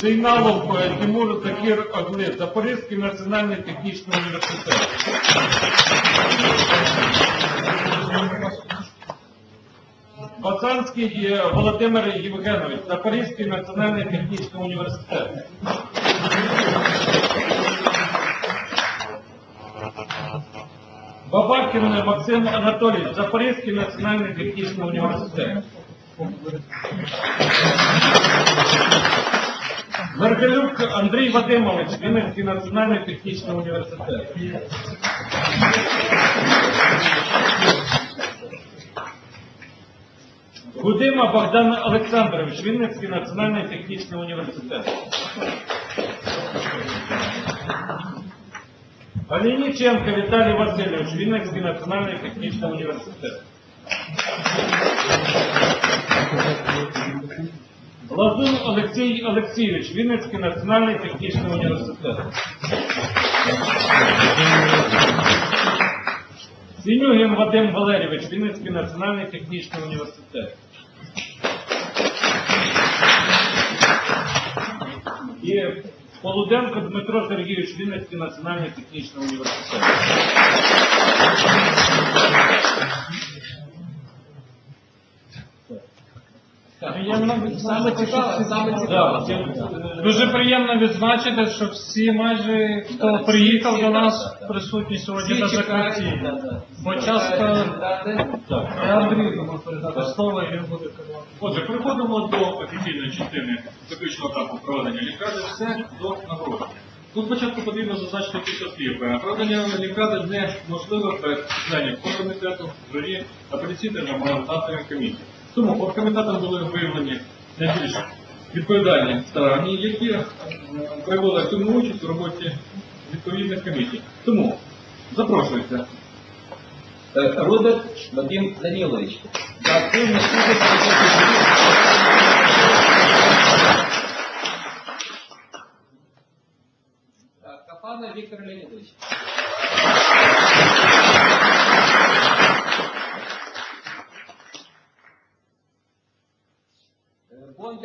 Зейналов Тимур Закір Огли, Запорізький національний технічний університет. Бацанський е, Володимир Євгенович, Запорізький національний технічний університет. Бабакін Максим Анатолійович, Запорізький національний технічний університет. Мергелюк Андрій Вадимович, Вінницький національний технічний університет. Гудима Богдан Олександрович, Вінницький національний технічний університет. Олійниченко Віталій Васильович, Вінницький національний технічний університет. Лазун Олексій Олексійович, Вінницький національний технічний університет. Синюгін Вадим Валерійович, Вінницький національний технічний університет. І Полуденко Дмитро Сергійович, Вінницький національний технічний університет. Приємно саме цікаве, саме цікаве. Дуже приємно відзначити, що всі майже хто приїхав до нас присутні сьогодні на закритті. Бо часто-. Я Андрію думаю передати слово, і він буде керувати. Отже, переходимо до офіційної частини заключного етапу проведення лікарні. Все до нагородження. Тут спочатку потрібно зазначити кілька слів. Е, Проведення лікарні неможливо без членів комітету, журі, апеляційної та комісії. Тому оргкомітетом були виявлені найбільш відповідальні сторони, які е, провели активну участь у роботі відповідних комісій. Тому запрошується Е, Рудик Вадим Данилович. За активну участь у роботі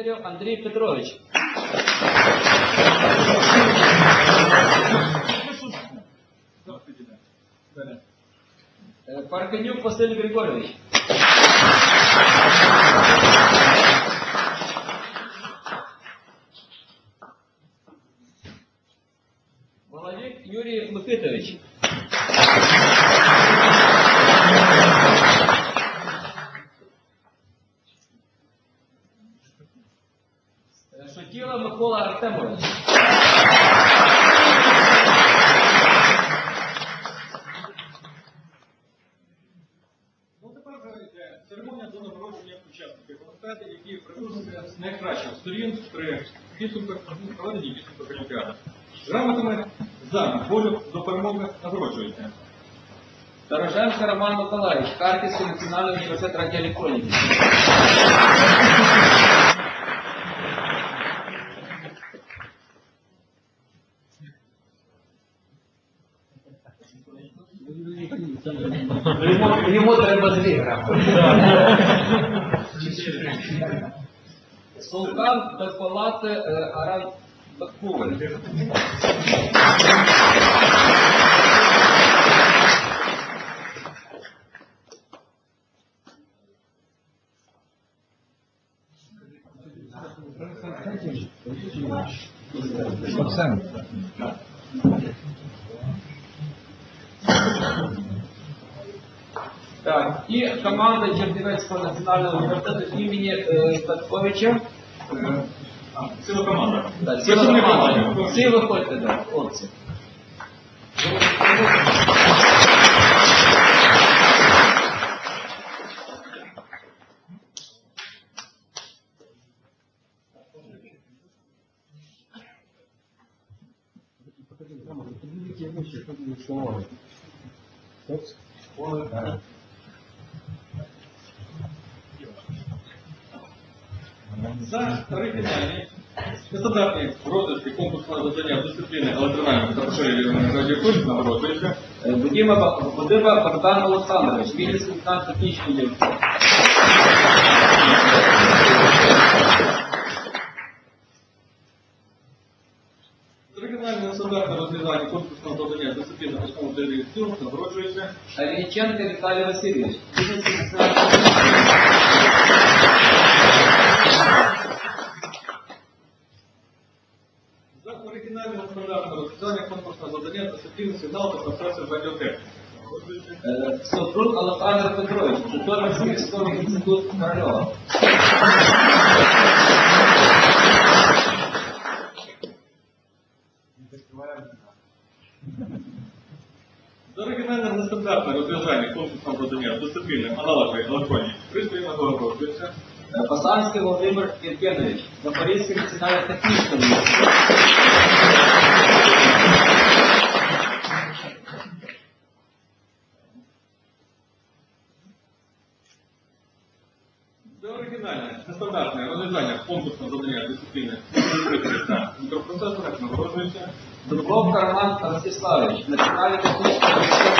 Бондарєв Андрій Петрович. Е, Парканюк Василь Григорович. Е, Микола Артемович. Ну, тепер вже йде церемонія до нагородження учасників комітету, які придушуються з найкращих сторін при підсумках проведення підсумках Олімпіади. Грамотами за волю до перемоги нагороджуються. Дороженко Роман Миколаївич, Харківський національний університет радіоелектроніки. Йому треба дві грати. Султан до палати э, Аран Бакувен. Оксана. Так, і команда Чернівецького національного університету імені Статковича. Татковича. Ціла команда. Так, ціла команда. Всі виходьте, да, хлопці. За оригінальні нестандартні розвитки конкурсного завдання дисципліни електрональної та поширюваної радіофильм нагороджується Е, Будіма Богдан Олександрович, Вінницький національний технічний університет. Регіональне стандартне розв'язання конкурсного завдання дисципліни основу теорії нагороджується Алиниченко Виталий Васильевич. Винницкий за оригінальне стандартне розв'язання конкурсного завдання дисципліни сигнал процесів радіотехніки. Нагороджується Э, Супруг Александр Петрович, Житомирский військовий інститут Корольова. За оригінальне нестандартне розв'язання конкурсного завдання дисципліни аналогової електронні пристрої нагороджується Пасанский Владимир Евгеньевич, Запорізький національний технічний університет. За оригінальне нестандартне розв'язання конкурсного завдання дисципліни та мікропроцесорах нагороджується Дубровка Роман Ростиславович, Національний технічний університет.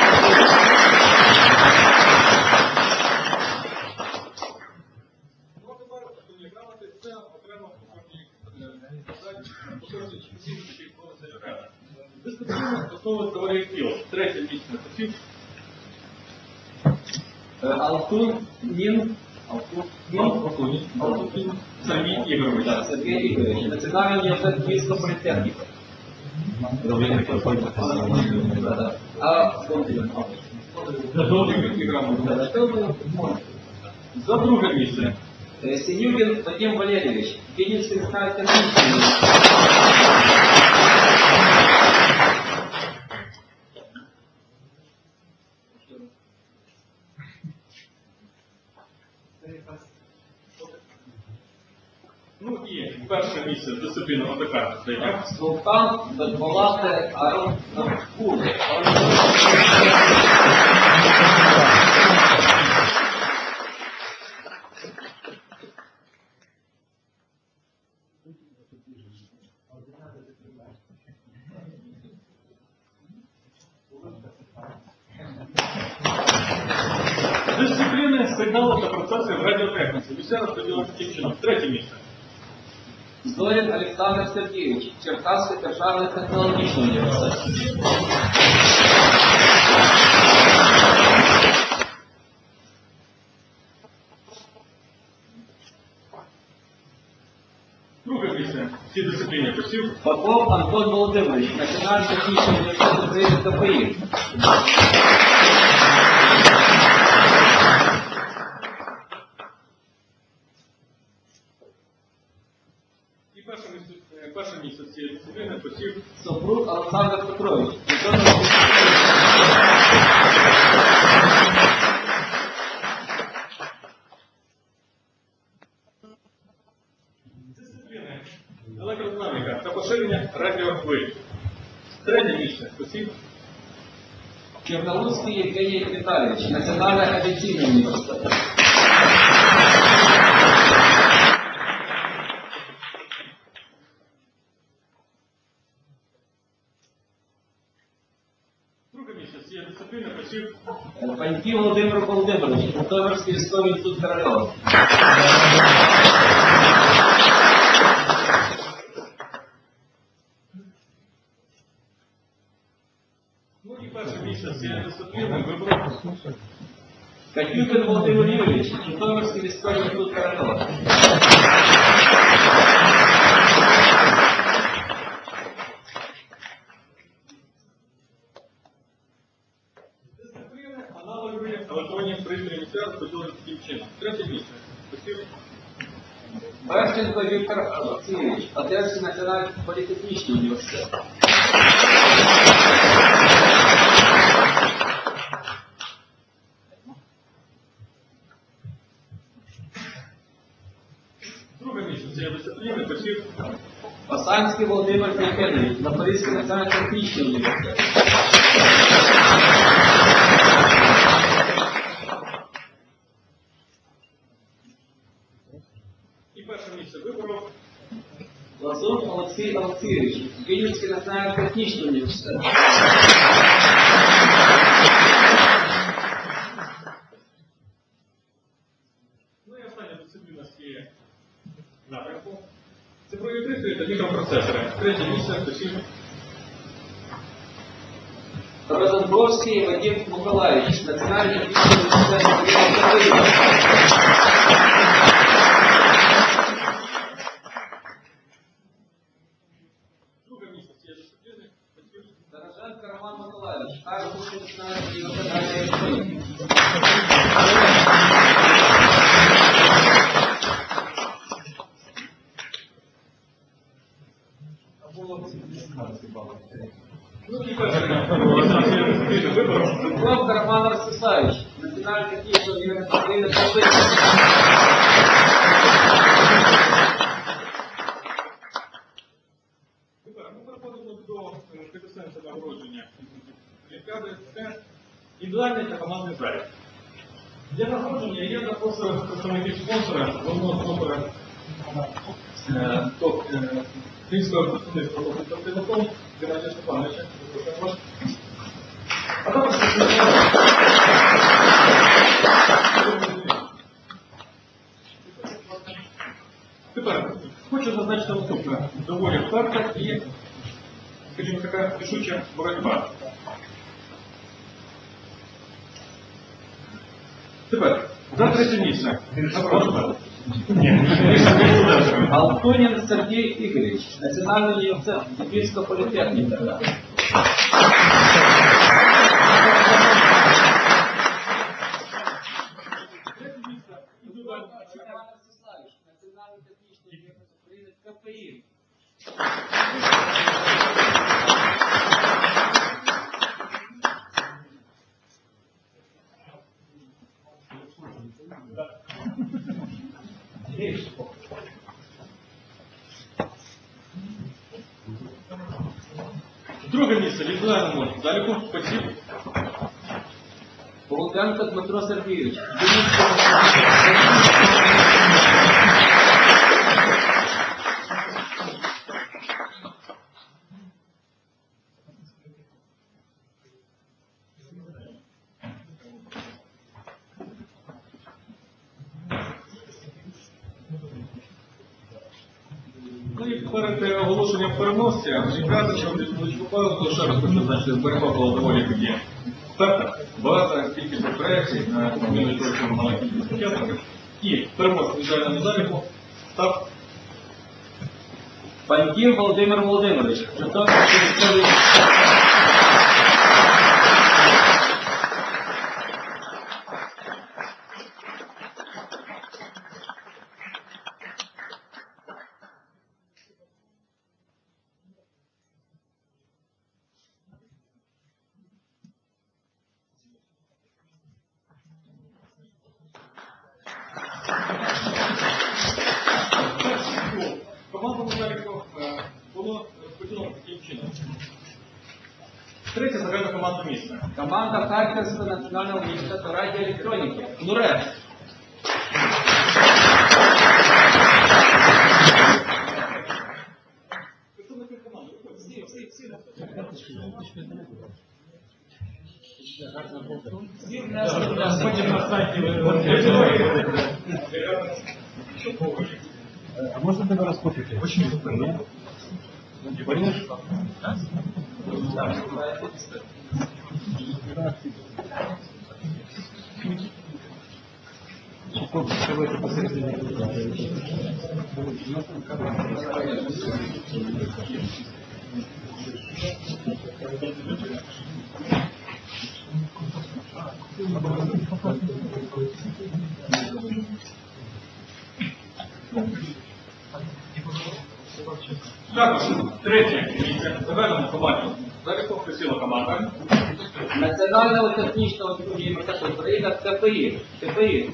Нин. Алтукін Сергій Ігорович. Да, Сергей Игоревич, Национальный университет Киевского политехника. Да, да. А, вспомнили. Ігор грамоти. За друге місце. Э, Синюгин Вадим Валерьевич, Киевский национальный технический Перше місце дисципліна ОТК. Султан Бекбалате Арон Навкур. Дисципліни сигналу та процесів радіотехніці. Місця розподілені таким чином. Третє місце. Зорин Александр Сергеевич, Черкасский державный технологичный университет. Друге місце. Всі дисципліни посів. Попов Антон Володимирович, Национальный технический университет Украины КПИ. Супруг Александр Петрович, дисципліни електродинаміка та поширення радіохвиль. Третє місце. Посів Черноусский Евгений Витальевич, Национальный авиационный университет. друге місце цієї дисципліни посів Паньки Владимир Володимирович, Житомирский військовий інститут Корольова. Ну і перше місце цієї дисципліни вибрав Катюкин Володимир Юрьевич, Житомирский військовий інститут Корольова. дисципліни аналогові електронні пристрої місця розподілені таким чином. Третє місце посів Берченко Віктор Олексійович, Одеський національний політехнічний університет. друге місце цієї дисципліни посів Пасанський Володимир Євгенович, Запорізький національний технічний університет. і перше місце вибрав Лазун Олексійович, Вінницький національний технічний університет. напрямку. Цифрові пристрої та мікропроцесори. Третє місце посів Розенбровський Вадим Миколаївич, Національний університет Дубровка Роман Ростиславович, Національний технічний університет України. Калиновський. Тепер ми переходимо до е, квітесенця нагородження Олімпіади. Це індивідуальний та командний проект. Для нагородження я запрошую представників спонсора, головного спонсора е, ТОП е, Київського представництва Телеком Геннадія Степановича. Запрошуємо вас. А також Тепер хочу зазначити наступне. Доволі вперта і, скажімо, така рішуча боротьба. Тепер, за третє місце. Можна? Ні. Алтунін Сергій Ігорович, Національний університет Київська політехніка. Третє місце. Індивідуальне. Роман Ростиславович, Національний технічний університет України. КПІ. Друге місце в індивідуальному заліку посів Полутенко Дмитро Сергійович. Ну і перед е, оголошенням переможця, Олімпіада, що то ще раз хочу значити, боротьба була доволі таки багата кількість проєктів на мала кількість учасників. І переможцем в ідеальному заліку став Паньків Володимир Володимирович, Житомирський міський командному заліку е, було поділено таким чином. Третє загальне командне місце. Команда Харківського національного університету радіоелектроніки. НУРЕ. Представники команди, виходьте. Всі, всі, всі. Всі внесли внесли. Потім на сайті А можно тогда раскопить? Очень супер. Також третє місце заведено команду. Присіла команда. Національного технічного університету України КПІ. КПІ.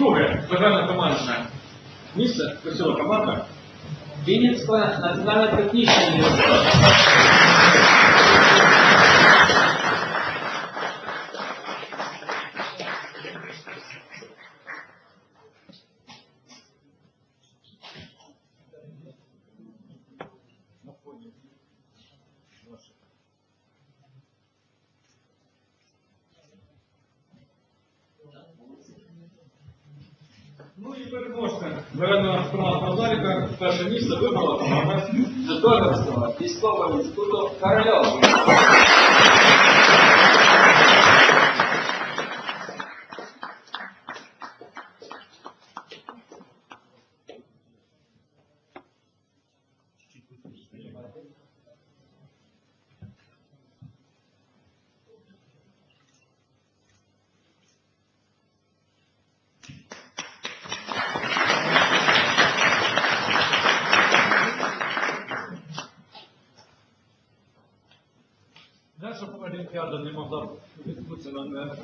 Друге загальне командне місце присіла команда. Вінницького національно технічного Ну і переможця. Верена Пана Назаріка перше місце вибрала команда Житомирського військового інституту Корольова. Олімпіада не могла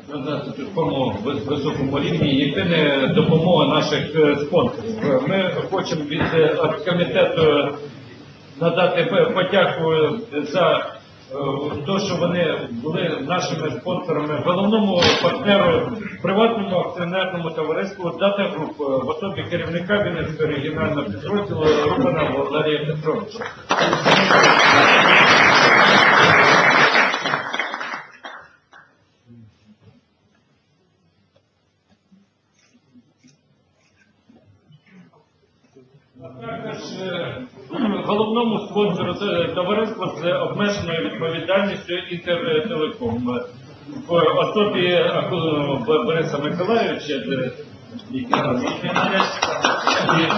на такому високому рівні, єдине допомога наших е, спонсорів. Ми хочемо від е, оргкомітету надати подяку за е, те, що вони були нашими спонсорами, головному партнеру приватному акціонерному товариству Дата Груп в особі керівника Вінницького регіонального підрозділу Рубана Валерія Петровича. Також е, спонсору з обмеженою відповідальністю Інтертелеком. В особі Бориса Миколаївича, який там є, і-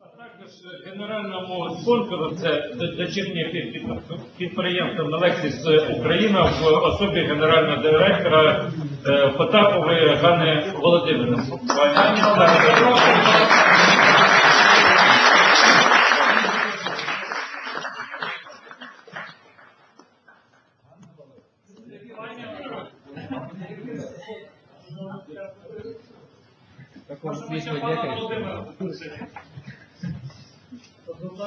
А також генеральному спонсору це дочірнє під- під- підприємство Мелексіс Україна в особі генерального директора е, Потапової Гани Володимирівни. Пані Ну,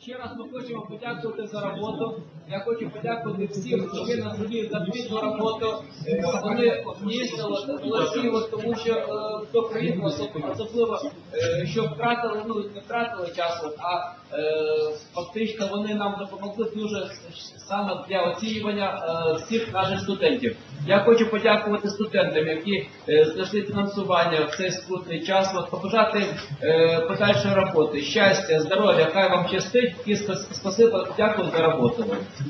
ще раз ми хочемо подякувати за роботу. Я хочу подякувати всім членам журі за плідну роботу. Вони дійсно от, тому що е, хто приїхав, особливо, е, що втратили, ну не втратили час, от, а е, фактично вони нам допомогли дуже саме для оцінювання е, всіх наших студентів. Я хочу подякувати студентам, які е, знайшли фінансування в цей скрутний час. От, побажати е, подальшої роботи, щастя, здоров'я, хай вам щастить і спасибо, дякую за роботу.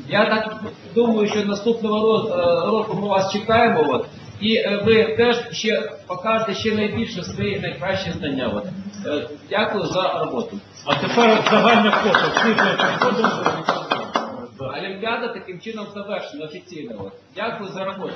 Я так думаю, що наступного е, року ми вас чекаємо. І е, ви теж ще покажете ще найбільше свої найкращі знання. От. Е, Дякую за роботу. А тепер загальне фото. Олімпіада таким чином завершена офіційно. Дякую за роботу.